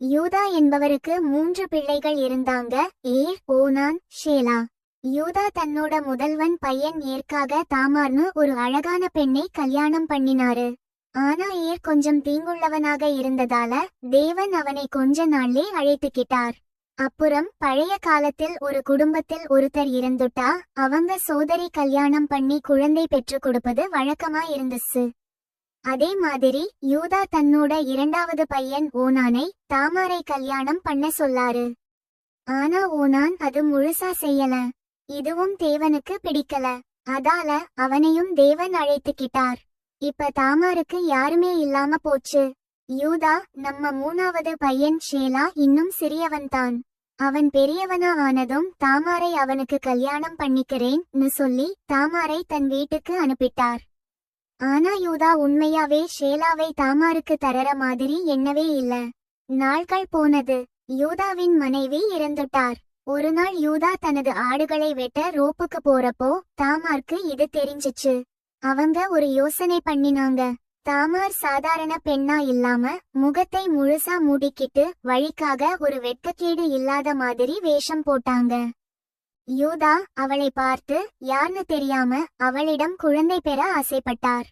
யூதா என்பவருக்கு மூன்று பிள்ளைகள் இருந்தாங்க ஏர் ஓனான் ஷேலா. யூதா தன்னோட முதல்வன் பையன் ஏற்காக தாமார்னு ஒரு அழகான பெண்ணை கல்யாணம் பண்ணினாரு. ஆனா ஏர் கொஞ்சம் தீங்குள்ளவனாக இருந்ததால தேவன் அவனை கொஞ்ச நாள்லே அழைத்துக்கிட்டார். அப்புறம் பழைய காலத்தில் ஒரு குடும்பத்தில் ஒருத்தர் இருந்துட்டா அவங்க சோதரி கல்யாணம் பண்ணி குழந்தை பெற்றுக் கொடுப்பது வழக்கமா இருந்துச்சு. அதே மாதிரி யூதா தன்னோட இரண்டாவது பையன் ஓனானை தாமாரை கல்யாணம் பண்ண சொல்லாரு ஆனா ஓனான் அது முழுசா செய்யல. இதுவும் தேவனுக்கு பிடிக்கல. அதால அவனையும் தேவன் அழைத்துக்கிட்டார். இப்ப தாமாருக்கு யாருமே இல்லாம போச்சு. யூதா நம்ம மூணாவது பையன் ஷேலா இன்னும் சிறியவன்தான். அவன் பெரியவனா ஆனதும் தாமாரை அவனுக்கு கல்யாணம் பண்ணிக்கிறேன்னு சொல்லி தாமாரை தன் வீட்டுக்கு அனுப்பிட்டார். ஆனா யூதா உண்மையாவே ஷேலாவை தாமாருக்கு தரற மாதிரி என்னவே இல்ல. நாள்கள் போனது. யூதாவின் மனைவி இறந்துட்டார். ஒரு நாள் யூதா தனது ஆடுகளை வெட்ட ரோப்புக்கு போறப்போ தாமார்க்கு இது தெரிஞ்சிச்சு. அவங்க ஒரு யோசனை பண்ணினாங்க. தாமார் சாதாரண பெண்ணா இல்லாம முகத்தை முழுசா மூடிக்கிட்டு வழிக்காக ஒரு வெட்கக்கேடு இல்லாத மாதிரி வேஷம் போட்டாங்க. யூதா அவளை பார்த்து யார்னு தெரியாம அவளிடம் குழந்தை பெற ஆசைப்பட்டார்.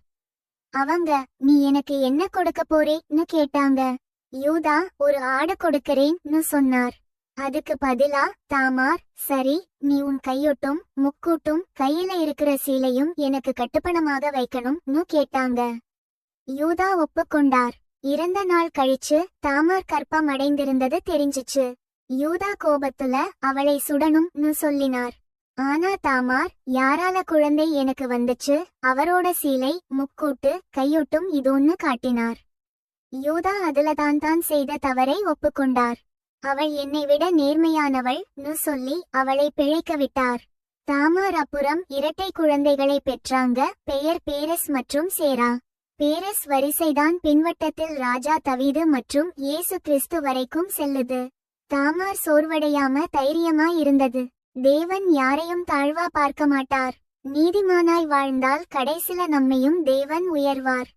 அவங்க நீ எனக்கு என்ன கொடுக்க போறேன்னு கேட்டாங்க. யூதா ஒரு ஆடு கொடுக்கறேன்னு சொன்னார். அதுக்கு பதிலா தாமார் சரி நீ உன் கையொட்டும் முக்கூட்டும் கையில இருக்கிற சீலையும் எனக்கு கட்டுப்பணமாக வைக்கணும்னு கேட்டாங்க. யூதா ஒப்புக்கொண்டார். இறந்த நாள் கழிச்சு தாமார் கற்பம் அடைந்திருந்தது தெரிஞ்சிச்சு. யூதா கோபத்துல அவளை சுடணும்னு சொல்லினார். ஆனா தாமார் யாரால குழந்தை எனக்கு வந்துச்சு? அவரோட சீலை முக்கூட்டு கையொட்டும் இதோன்னு காட்டினார். யூதா அதுல தான் தான் செய்த தவறை ஒப்புக்கொண்டார். அவள் என்னை விட நேர்மையானவள் சொல்லி அவளை பிழைக்க விட்டார். தாமார் அப்புறம் இரட்டை குழந்தைகளை பெற்றாங்க பெயர் பேரஸ் மற்றும் சேரா. பேரஸ் வரிசைதான் பின்வட்டத்தில் ராஜா தவீது மற்றும் இயேசு கிறிஸ்து வரைக்கும் செல்லுது. தாமார் சோர்வடையாம தைரியமா இருந்தது. தேவன் யாரையும் தாழ்வா பார்க்க மாட்டார். நீதிமானாய் வாழ்ந்தால் கடைசில நம்மையும் தேவன் உயர்வார்.